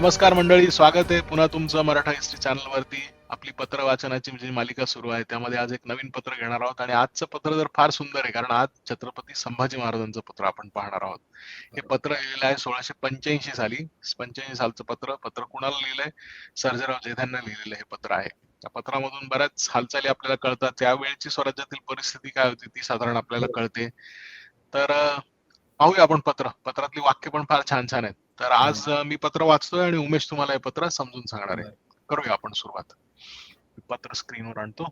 नमस्कार मंडळी स्वागत आहे पुन्हा तुमचं मराठा हिस्ट्री चॅनल वरती आपली पत्र वाचनाची जी मालिका सुरू आहे त्यामध्ये आज एक नवीन पत्र घेणार आहोत. आणि आजचं पत्र जर फार सुंदर आहे कारण आज छत्रपती संभाजी महाराजांचं पत्र आपण पाहणार आहोत. हे पत्र लिहिलं आहे सोळाशे पंच्याऐंशी साली. पंच्याऐंशी सालचं पत्र पत्र कुणाला लिहिलंय? सर्जेराव जेधांना लिहिलेलं हे पत्र आहे. त्या पत्रामधून बऱ्याच हालचाली आपल्याला कळतात. त्यावेळेची स्वराज्यातील परिस्थिती काय होती ती साधारण आपल्याला कळते. तर पाहूया आपण पत्र. पत्रातली वाक्य पण फार छान छान आहेत. तर आज मी पत्र वाचतोय आणि उमेश तुम्हाला हे पत्र समजून सांगणार आहे. करूया आपण सुरुवात. पत्र स्क्रीनवर आणतो.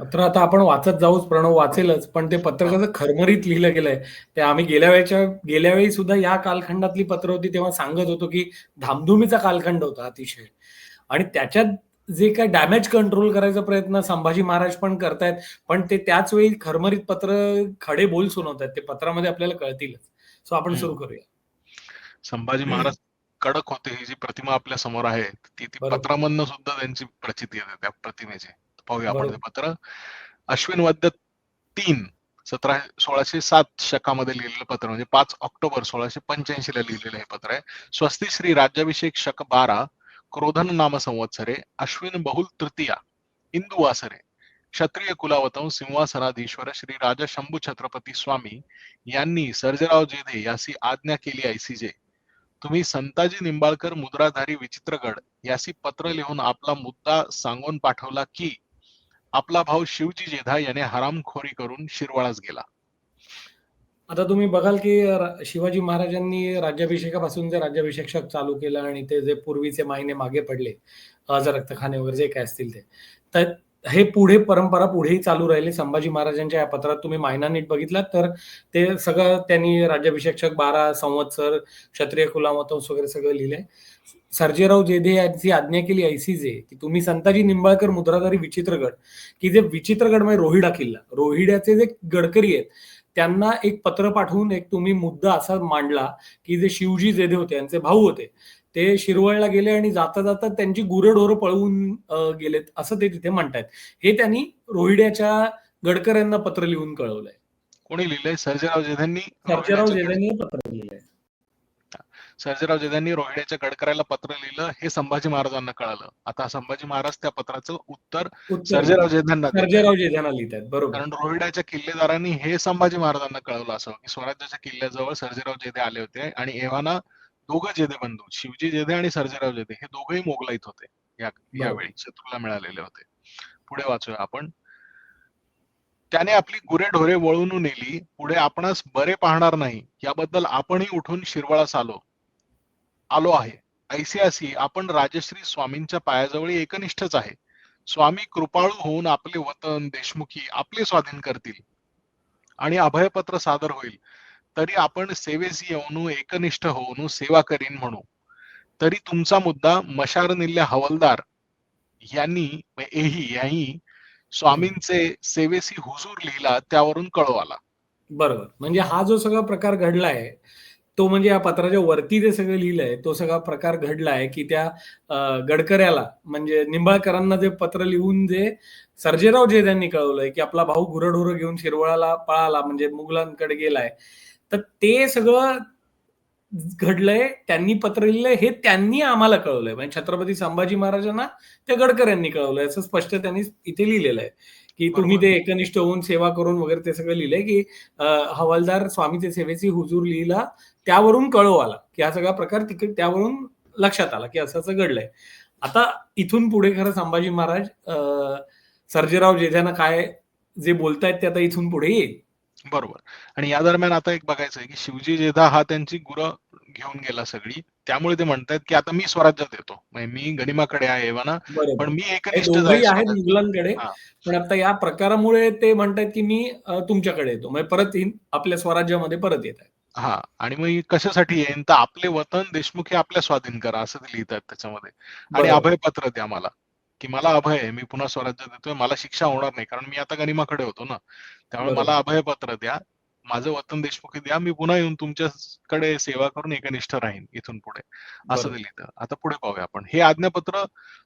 पत्र आता आपण वाचत जाऊच प्रणव वाचेलच पण ते पत्र कसं खरमरीत लिहिलं गेलंय. ते आम्ही गेल्या वेळच्या गेल्या वेळी सुद्धा या कालखंडातली पत्र होती तेव्हा सांगत होतो की धामधुमीचा कालखंड होता अतिशय. आणि त्याच्यात जे काय डॅमेज कंट्रोल करायचा प्रयत्न संभाजी महाराज पण करतायत पण ते त्याच वेळी खरमरीत पत्र खडे बोल सुनवत आहेत ते पत्रामध्ये आपल्याला कळतीलच. सो आपण. सुरू करूया. संभाजी महाराज कडक होते. ही जी प्रतिमा आपल्यासमोर आहे ती ती. पत्रामधनं सुद्धा त्यांची प्रचिती येते त्या प्रतिमेची. पाहूया आपण. ते पत्र. अश्विन वद्य तीन सतरा सोळाशे सात शकामध्ये लिहिलेलं पत्र म्हणजे पाच ऑक्टोबर सोळाशे पंच्याऐंशी ला लिहिलेलं हे पत्र आहे. स्वस्ती श्री राज्याभिषेक शक बारा क्रोधन नाम संवत्सरे अश्विन बहुल तृतीया इंदू क्षत्रिय कुलावतम सिंहासनाधीश्वर श्री राजा शंभू छत्रपती स्वामी यांनी सर्जेराव जेधे यासी आज्ञा केली आयसीजे तुम्ही संताजी निंबाळकर मुद्राधारी विचित्रगड यासी पत्र लिहून आपला मुद्दा सांगून पाठवला की आपला भाऊ शिवजी जेधा याने हरामखोरी करून शिरवाळास गेला. आता तुम्ही बघाल की शिवाजी महाराजांनी राज्याभिषेकापासून जे राज्याभिषेक शक चालू केलं आणि ते जे पूर्वीचे मायने मागे पडले अज रक्तखाने वगैरे जे काय असतील ते तर हे पुढे परंपरा पुढेही चालू राहिली. संभाजी महाराजांच्या या पत्रात तुम्ही मायना नीट बघितलात तर ते सगळं त्यांनी राज्याभिषेक शक बारा संवत्सर क्षत्रिय कुलामतंस वगैरे सगळं लिहिलंय. सर्जेराव जेधे यांची आज्ञा केली ऐसी जे की तुम्ही संताजी निंबाळकर मुद्राधारी विचित्रगड की जे विचित्रगड म्हणजे रोहिडा किल्ला रोहिड्याचे जे गडकरी आहेत त्यांना एक पत्र पाठवून एक तुम्ही मुद्दा असा मांडला की जे शिवजी जेधे होते यांचे भाऊ होते ते शिरवळला गेले आणि जाता जाता त्यांची गुरढोरं पळवून गेलेत असं ते तिथे म्हणतायत. हे त्यांनी रोहिड्याच्या गडकऱ्यांना पत्र लिहून कळवलंय. कोणी लिहिलंय? सर्जेराव जेधांनी? सर्जेराव जेधेंनी पत्र लिहिलंय. सर्जेराव जेधांनी रोहिड्याच्या गडकऱ्याला पत्र लिहिलं हे संभाजी महाराजांना कळालं. आता संभाजी महाराज त्या पत्राचं उत्तर सर्जेराव देतात. सर्जेराव जेधांना लिहित आहेत बरोबर. कारण रोहिड्याच्या किल्लेदारांनी हे संभाजी महाराजांना कळवलं असं. की स्वराज्याच्या किल्ल्याजवळ सर्जेराव जेधे आले होते आणि एव्हाना दोघं जेधे बंधू शिवजी जेधे आणि सर्जेराव जेधे हे दोघंही मोगलाईत होते. या यावेळी शत्रूला मिळालेले होते. पुढे वाचूया आपण. त्याने आपली गुरे ढोरे वळवून नेली पुढे आपणास बरे पाहणार नाही याबद्दल आपणही उठून शिरवळास आलो आलो आहे. ऐसी आपण राजश्री स्वामींच्या पायाजवळ एकनिष्ठच आहे. स्वामी कृपाळू होऊन आपले वतन देशमुखी आपले स्वाधीन करतील. आणि अभयपत्र सादर होईल. तरी आपण सेवेसी येऊन एकनिष्ठ होऊन सेवा करीन म्हणू. तरी तुमचा मुद्दा मशार निल्ल्या हवलदार यांनी एही यांनी स्वामींचे सेवेसी हुजूर लिहिला त्यावरून कळवाला. बरोबर. म्हणजे हा जो सगळा प्रकार घडलाय तो म्हणजे या पत्राच्या वरती जे सगळं लिहिलंय तो सगळा प्रकार घडलाय की त्या गडकऱ्याला म्हणजे निंबाळकरांना जे पत्र लिहून जे सर्जेराव जे त्यांनी कळवलंय की आपला भाऊ गुरढोरं घेऊन शिरवळाला पळाला म्हणजे मुघलांकडे गेलाय तर ते सगळं घडलंय त्यांनी पत्र लिहिलंय हे त्यांनी आम्हाला कळवलंय. म्हणजे छत्रपती संभाजी महाराजांना त्या गडकऱ्यांनी कळवलंय असं स्पष्ट त्यांनी इथे लिहिलेलं आहे की तुम्ही ते एकनिष्ठ होऊन सेवा करून वगैरे ते सगळं लिहिलंय की हवालदार स्वामीचे सेवेची हुजूर लिहिला त्यावरून कळव आला की हा सगळा प्रकार तिकडे त्यावरून लक्षात आला की असं असं घडलंय. आता इथून पुढे खरं संभाजी महाराज सर्जेराव जेजाना काय जे बोलतायत ते आता इथून पुढे येईल. बरोबर. आणि या दरम्यान आता एक बघायचंय की शिवजी जेधा हा त्यांची गुरं घेऊन गेला सगळी. त्यामुळे ते म्हणतायत की आता मी स्वराज्यात येतो. म्हणजे मी गनिमाकडे आहे एव्हाना पण मी हे एकनिष्ठ आहेत. मुघलांकडे. हा. पण आता या प्रकारामुळे ते म्हणतायत की मी तुमच्याकडे येतो. म्हणजे परत आपल्या स्वराज्यामध्ये परत येत आहे हा. आणि मग ही कशासाठी येईन? तर आपले वतन देशमुखी आपल्या स्वाधीन करा असं ते लिहितात त्याच्यामध्ये. आणि बरोबर. अभयपत्र द्या मला. की मला अभय आहे. मी पुन्हा स्वराज्यात येतोय. मला शिक्षा होणार नाही. कारण मी आता गनिमाकडे होतो ना. त्यामुळे. मला अभयपत्र द्या. माझं वतन देशमुखी द्या मी पुन्हा येऊन तुमच्याकडे सेवा करून एकनिष्ठ राहीन इथून पुढे. असं लिहितं आता पुढे पाहूया आपण. हे आज्ञापत्र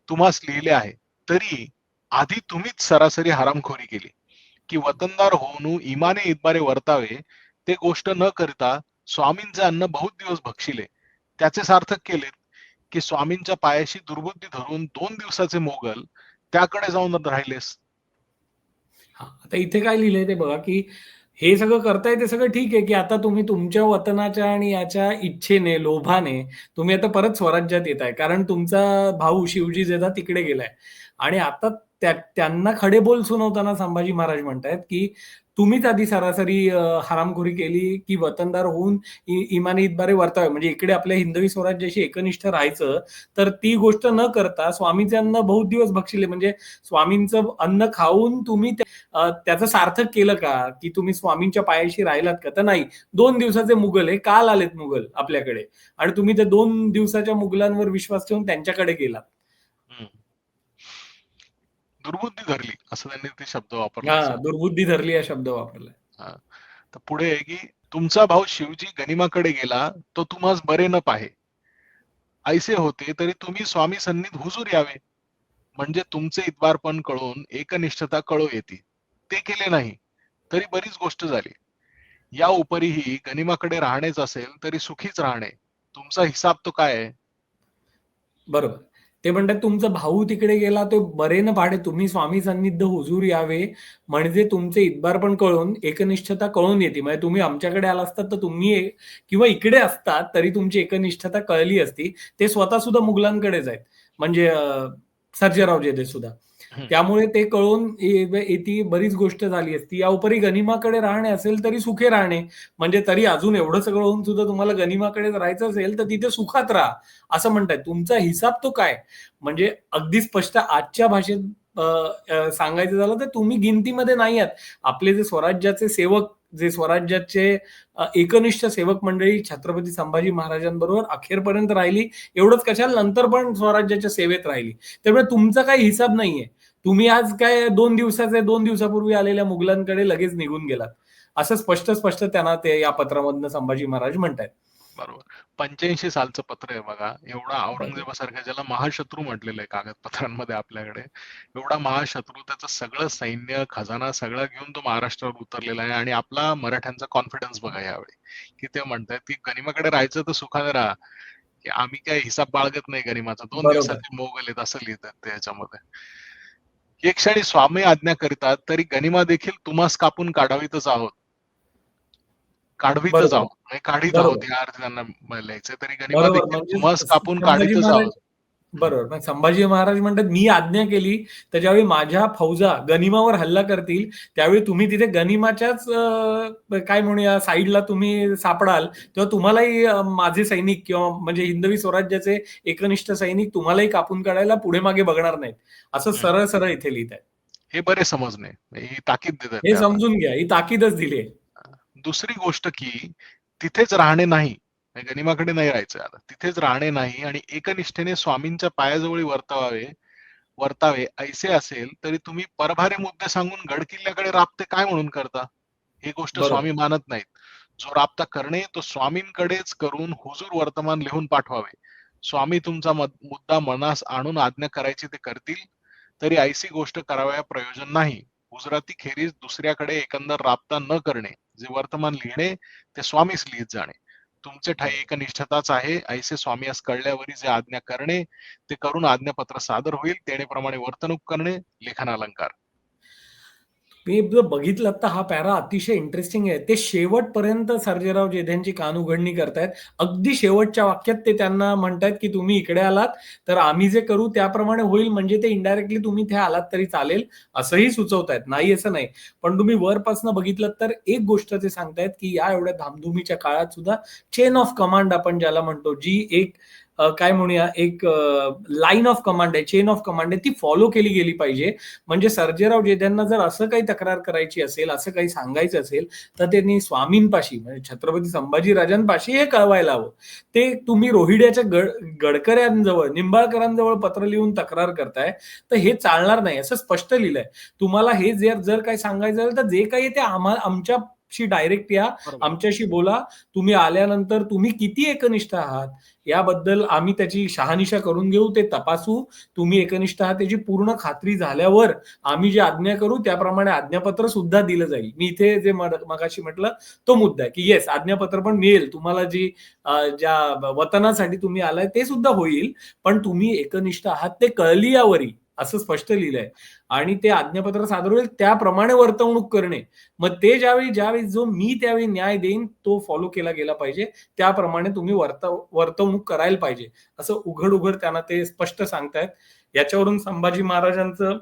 तुम्हास लिहिले आहे. तरी आधी तुम्हीच सरासरी हरामखोरी केली. की वतनदार होऊन इमाने इतबारे वर्तावे ते गोष्ट न करता स्वामींचे अन्न बहुत दिवस भक्षिले. त्याचे सार्थक केलेत की स्वामींच्या पायाशी दुर्बुद्धी धरून दोन दिवसाचे मोगल त्याकडे जाऊन राहिलेस. हा आता इथे काय लिहिलंय ते बघा की हे सगळं करताय ते सगळं ठीक आहे की आता तुम्ही तुमच्या वतनाच्या आणि याच्या इच्छेने लोभाने तुम्ही आता परत स्वराज्यात येत आहे कारण तुमचा भाऊ शिवजी जेदा तिकडे गेलाय. आणि आता त्या त्यांना खडे बोल सुनवताना संभाजी महाराज म्हणतायत की तुम्हीच आधी सरासरी हरामखोरी केली की वतनदार होऊन इमानी इतबारे वर्तावे? म्हणजे इकडे आपल्या हिंदवी स्वराज्याशी एकनिष्ठ राहायचं तर ती गोष्ट न करता स्वामीचे अन्न बहुत दिवस भक्षिले म्हणजे स्वामींचं अन्न खाऊन तुम्ही त्याचं सार्थक केलं का? की तुम्ही स्वामींच्या पायाशी राहिलात का? तर नाही. दोन दिवसाचे मुघल हे काल आलेत मुघल आपल्याकडे. आणि तुम्ही त्या दोन दिवसाच्या मुघलांवर विश्वास ठेवून त्यांच्याकडे गेलात. दुर्बुद्धी धरली असं त्यांनी ते शब्द वापरले. हा दुर्बुद्धी धरली हा शब्द वापरलाय तर पुढे आहे की तुमचा भाऊ शिवजी गनिमाकडे गेला तो तुम्हास बरे न पाहे. ऐसे होते तरी तुम्ही स्वामी सन्निध हुजूर यावे. म्हणजे तुमचे इतबारपण कळून एकनिष्ठता कळू येते. ते केले नाही तरी बरीच गोष्ट झाली. या उपरीही गनिमाकडे राहणेच असेल तरी सुखीच राहणे. तुमचा हिसाब तो काय आहे? बरोबर. ते म्हणतात तुमचा भाऊ तिकडे गेला तो बरे न पाडे. तुम्ही स्वामी सन्निध हुजूर यावे. म्हणजे तुमचे इतबार पण कळून एकनिष्ठता कळून येते. म्हणजे तुम्ही आमच्याकडे आला असतात तर तुम्ही किंवा इकडे असतात तरी तुमची एकनिष्ठता कळली असती. ते स्वतः सुद्धा मुघलांकडेच आहेत. म्हणजे अं, सर्जेराव सुद्धा त्यामुळे ते कळून ये- येती बरीच गोष्ट झाली असती. या उपरी गनिमाकडे राहणे असेल तरी सुखे राहणे. म्हणजे तरी अजून एवढं सगळं होऊन सुद्धा तुम्हाला गनिमाकडे राहायचं असेल तर तिथे सुखात राहा असं म्हणताय तुमचा हिसाब तो काय? म्हणजे अगदी स्पष्ट आजच्या भाषेत सांगायचं झालं तर तुम्ही गिनतीमध्ये नाही आहात. आपले जे स्वराज्याचे सेवक जे स्वराज्याचे एकनिष्ठ सेवक मंडळी छत्रपती संभाजी महाराजांबरोबर अखेरपर्यंत राहिली एवढंच कशाला? नंतर पण स्वराज्याच्या सेवेत राहिली. त्यामुळे तुमचा काही हिसाब नाहीये. तुम्ही आज काय दोन दिवसाचे दोन दिवसापूर्वी आलेल्या मुघलांकडे लगेच निघून गेलात. असं स्पष्ट स्पष्ट त्यांना ते या पत्रामधनं संभाजी महाराज म्हणतायत. बरोबर. पंच्याऐंशी सालचं पत्र आहे बघा. एवढा औरंगजेबासारख्या ज्याला महाशत्रू म्हटलेलं आहे कागदपत्रांमध्ये आपल्याकडे एवढा महाशत्रू त्याचं सगळं सैन्य खजाना सगळं घेऊन तो महाराष्ट्रावर उतरलेला आहे. आणि आपला मराठ्यांचा कॉन्फिडन्स बघा यावेळी. की ते म्हणतात की गनिमाकडे राहायचं तर सुखाने राहा. की आम्ही काय हिसाब बाळगत नाही गनिमाचा दोन. दिवसाचे मोगल आहेत असं लिहितात ते याच्यामध्ये. एक क्षणी स्वामी आज्ञा करीतात तरी गनिमा देखील तुम्हास कापून काढावीतच आहोत काढवीतच. आहोत म्हणजे काढीत. आहोत या अर्थी त्यांना लिहायचं तरी गनिमा देखील म्हणजे तुम्हास कापून काढीतच आहोत बरोबर. संभाजी महाराज म्हणतात मी आज्ञा केली तर ज्यावेळी माझ्या फौजा गनिमावर हल्ला करतील त्यावेळी तुम्ही तिथे गनिमाच्याच काय म्हणूया साईडला तुम्ही सापडाल तेव्हा तुम्हालाही माझे सैनिक किंवा म्हणजे हिंदवी स्वराज्याचे एकनिष्ठ सैनिक तुम्हालाही कापून काढायला पुढे मागे बघणार नाहीत. असं. सरळ सरळ इथे लिहित आहे हे बरे समजणे. ही ताकीद देतात हे. समजून घ्या. ही ताकीदच दिली आहे. दुसरी गोष्ट की तिथेच राहणे नाही गनिमाकडे नाही राहायचं आता. तिथेच राहणे नाही आणि एकनिष्ठेने स्वामींच्या पायाजवळी वर्तवावे वर्तावे ऐसे असेल तरी तुम्ही परभारे मुद्दे सांगून गड किल्ल्याकडे राबते काय म्हणून करता? ही गोष्ट. स्वामी मानत नाहीत. जो राबता करणे तो स्वामींकडेच करून हुजूर वर्तमान लिहून पाठवावे. स्वामी तुमचा मद- मुद्दा मनास आणून आज्ञा करायची ते करतील तरी ऐसी गोष्ट करावया प्रयोजन नाही. गुजराती खेरीज दुसऱ्याकडे एकंदर राबता न करणे जे वर्तमान लिहिणे ते स्वामीस लिहित जाणे. तुमचे ठाई एकनिष्ठताच आहे. ऐसे स्वामीस कळल्यावरी जे आज्ञा करणे ते करून आज्ञापत्र सादर होईल. तेणेप्रमाणे वर्तणूक करणे लेखन अलंकार. मी जर बघितलं तर हा पॅरा अतिशय इंटरेस्टिंग आहे. ते शेवटपर्यंत सर्जेराव जेध्यांची कान उघडणी करतायत. अगदी शेवटच्या वाक्यात ते त्यांना म्हणतायत की तुम्ही इकडे आलात तर आम्ही जे करू त्याप्रमाणे होईल म्हणजे ते इनडायरेक्टली तुम्ही ते आलात तरी चालेल असंही सुचवतायत. नाही असं नाही. पण तुम्ही वरपासनं बघितलं तर एक गोष्ट ते सांगतायत की या एवढ्या धामधुमीच्या काळात सुद्धा चेन ऑफ कमांड आपण ज्याला म्हणतो जी एक काय म्हणूया एक लाईन ऑफ कमांड आहे चेन ऑफ कमांड आहे ती फॉलो केली गेली पाहिजे. म्हणजे सर्जेराव जेद्यांना जर असं काही तक्रार करायची असेल असं काही सांगायचं असेल तर त्यांनी स्वामींपाशी म्हणजे छत्रपती संभाजी राजांपाशी हे कळवायला हवं. ते तुम्ही रोहिड्याच्या गड गडकऱ्यांजवळ निंबाळकरांजवळ पत्र लिहून तक्रार करताय तर हे चालणार नाही असं स्पष्ट लिहिलंय. तुम्हाला हे जर जर काही सांगायचं असेल तर जे काही ते आम्हा आमच्या आमच्याशी डायरेक्ट या. आमच्याशी बोला. तुम्ही आल्यानंतर तुम्ही किती एकनिष्ठ आहात? याबद्दल आम्ही त्याची शहानिशा करून घेऊ ते तपासू. तुम्ही एकनिष्ठ आहात त्याची पूर्ण खात्री झाल्यावर आम्ही जे आज्ञा करू त्याप्रमाणे आज्ञापत्र सुद्धा दिलं जाईल. मी इथे जे मगाशी म्हटलं तो मुद्दा आहे की येस आज्ञापत्र पण मिळेल. तुम्हाला जी ज्या वतनासाठी तुम्ही आलाय ते सुद्धा होईल. पण तुम्ही एकनिष्ठ आहात ते कळली यावरी. असं स्पष्ट लिहिलंय. आणि ते आज्ञापत्र सादर होईल त्याप्रमाणे वर्तवणूक करणे. मग ते ज्यावेळी ज्यावेळी जो मी त्यावेळी न्याय देईन तो फॉलो केला गेला पाहिजे. त्याप्रमाणे तुम्ही वर्तव वर्तवणूक करायला पाहिजे. असं उघड उघड त्यांना ते स्पष्ट सांगतायत. याच्यावरून संभाजी महाराजांचं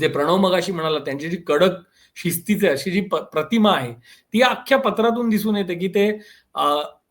जे प्रणव मगाशी म्हणाला त्यांची जी कडक शिस्तीचे अशी जी प्रतिमा आहे ती अख्ख्या पत्रातून दिसून येते की ते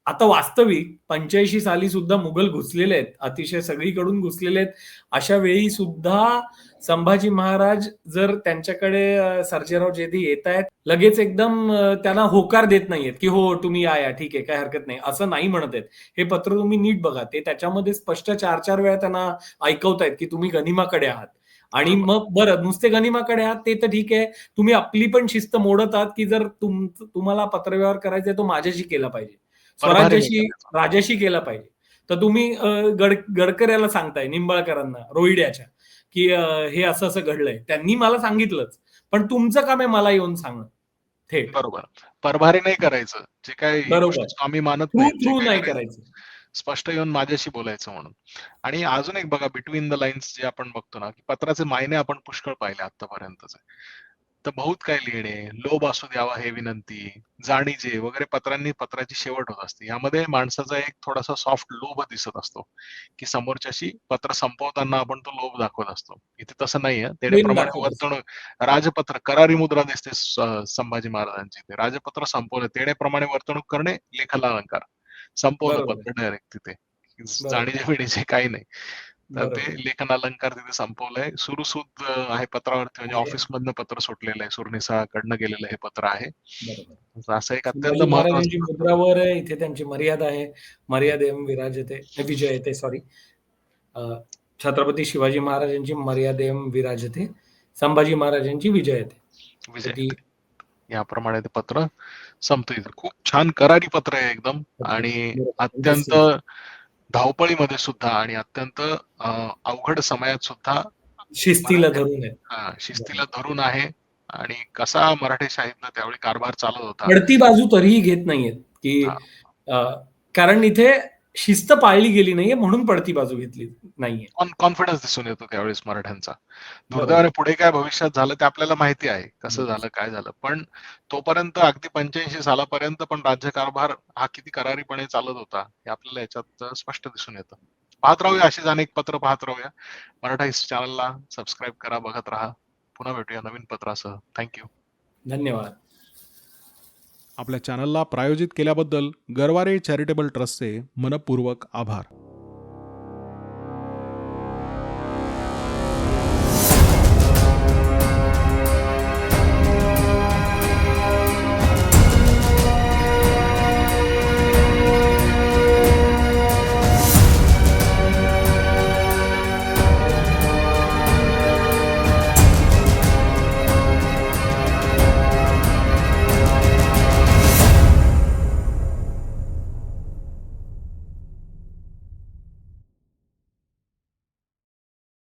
आता वास्तविक पंच्याऐंशी साली सुद्धा मुघल घुसलेले आहेत अतिशय सगळीकडून घुसलेले आहेत. अशा वेळी सुद्धा संभाजी महाराज जर त्यांच्याकडे सर्जेराव जेधी येत आहेत लगेच एकदम त्यांना होकार देत नाहीयेत की हो तुम्ही या या ठीक आहे काय हरकत नाही असं नाही म्हणत आहेत. हे पत्र तुम्ही नीट बघा ते त्याच्यामध्ये स्पष्ट चार चार वेळा त्यांना ऐकवतायत की तुम्ही गनिमाकडे आहात. आणि मग बरं नुसते गनिमाकडे आहात ते तर ठीक आहे. तुम्ही आपली पण शिस्त मोडत आहात की जर तुम तुम्हाला पत्रव्यवहार करायचा आहे तो माझ्याशी केला पाहिजे. स्वराज्याशी. राजाशी केला पाहिजे. तर तुम्ही गड गडकऱ्याला सांगताय निंबाळकरांना रोहिड्याच्या की हे असं असं घडलंय. त्यांनी मला सांगितलंच. पण तुमचं काम आहे मला येऊन सांगणं. थेट. बरोबर. परभारी नाही करायचं. जे काय स्वामी मानत नाही करायचं, करायचं. स्पष्ट येऊन माझ्याशी बोलायचं म्हणून. आणि अजून एक बघा बिटवीन द लाईन्स जे आपण बघतो ना की पत्राचे मायने आपण पुष्कळ पाहिले आतापर्यंतचे तर बहुत काय लिहिणे लोभ असू द्यावा हे विनंती जाणीजे वगैरे पत्रांनी पत्राची शेवट होत असते. यामध्ये माणसाचा एक थोडासा सॉफ्ट लोभ दिसत असतो की समोरच्याशी पत्र संपवताना आपण तो लोभ दाखवत असतो. इथे तसं नाहीये. असतो. वर्तणूक राजपत्र करारी मुद्रा दिसते संभाजी महाराजांची ते राजपत्र संपवलं तेवढ्याप्रमाणे वर्तणूक करणे लेखाला अलंकार. संपवलं. पत्र डायरेक्ट तिथे. जाणीचे पिढीचे काही नाही. तर. ते लेखन अलंकार तिथे संपवलंय. सुरुसूद आहे पत्रावरती. म्हणजे. ऑफिस मधनं पत्र सुटलेलं आहे. सुरनिसा कडनं गेलेलं हे पत्र आहे. असं एक अत्यंत महत्वाचं आहे, इथे त्यांची मर्यादा आहे. मर्यादेम विराजते विजय येते सॉरी छत्रपती शिवाजी महाराजांची मर्यादेम विराजते संभाजी महाराजांची विजय येते. विजय याप्रमाणे ते पत्र संपतं खूप छान करारी पत्र आहे एकदम. आणि. अत्यंत धावपळीमध्ये सुद्धा आणि अत्यंत अवघड समयात सुद्धा शिस्तीला धरून आहे. हा, शिस्तीला धरून आहे आणि कसा मराठी साहित्य त्यावेळी कारभार चालत होता. बाजू तरीही घेत नाहीयेत की कारण इथे शिस्त पाळली गेली नाहीये म्हणून पडती बाजू घेतली नाहीये. कॉन्फिडन्स दिसून येतो त्यावेळेस मराठ्यांचा. दुर्दैवाने पुढे काय भविष्यात झालं ते आपल्याला माहिती आहे कसं. झालं काय झालं. पण तोपर्यंत अगदी पंच्याऐंशी सालापर्यंत पण राज्यकारभार हा किती करारीपणे चालत होता हे आपल्याला याच्यात स्पष्ट दिसून येतं. पाहत राहूया अशीच अनेक पत्र पाहत राहूया. मराठा चॅनलला सबस्क्राईब करा बघत राहा. पुन्हा भेटूया नवीन पत्रासह. थँक्यू धन्यवाद. आपल्या चॅनलला प्रायोजित केल्याबद्दल गरवारे चॅरिटेबल ट्रस्टचे मनपूर्वक आभार.